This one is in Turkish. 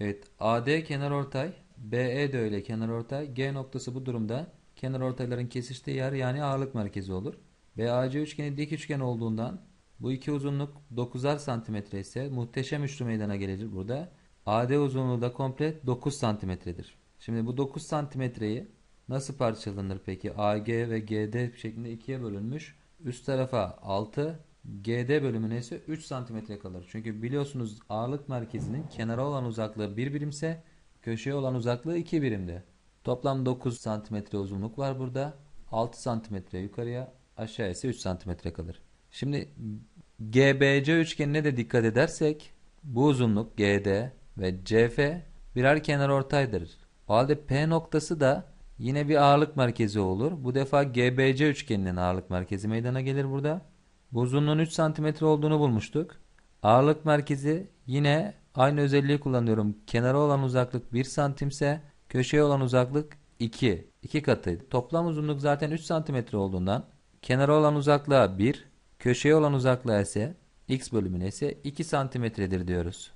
Evet AD kenarortay, BE de öyle kenarortay. G noktası bu durumda kenarortayların kesiştiği yer yani ağırlık merkezi olur. BAC üçgeni dik üçgen olduğundan bu iki uzunluk 9'ar santimetre ise muhteşem üçlü meydana gelir burada. AD uzunluğu da komple 9 santimetredir. Şimdi bu 9 santimetreyi nasıl parçalanır peki? AG ve GD şeklinde ikiye bölünmüş. Üst tarafa 6, GD bölümüne ise 3 santimetre kalır. Çünkü biliyorsunuz ağırlık merkezinin kenara olan uzaklığı 1 birimse köşeye olan uzaklığı 2 birimdi. Toplam 9 santimetre uzunluk var burada. 6 santimetre yukarıya aşağı ise 3 santimetre kalır. Şimdi GBC üçgenine de dikkat edersek bu uzunluk GD ve CF birer kenarortaydır. O halde P noktası da yine bir ağırlık merkezi olur. Bu defa GBC üçgeninin ağırlık merkezi meydana gelir burada. Uzunluğun 3 cm olduğunu bulmuştuk. Ağırlık merkezi yine aynı özelliği kullanıyorum. Kenara olan uzaklık 1 santimse köşeye olan uzaklık 2. 2 katıydı. Toplam uzunluk zaten 3 cm olduğundan kenara olan uzaklığa 1, köşeye olan uzaklığa ise x bölümüne ise 2 santimetredir diyoruz.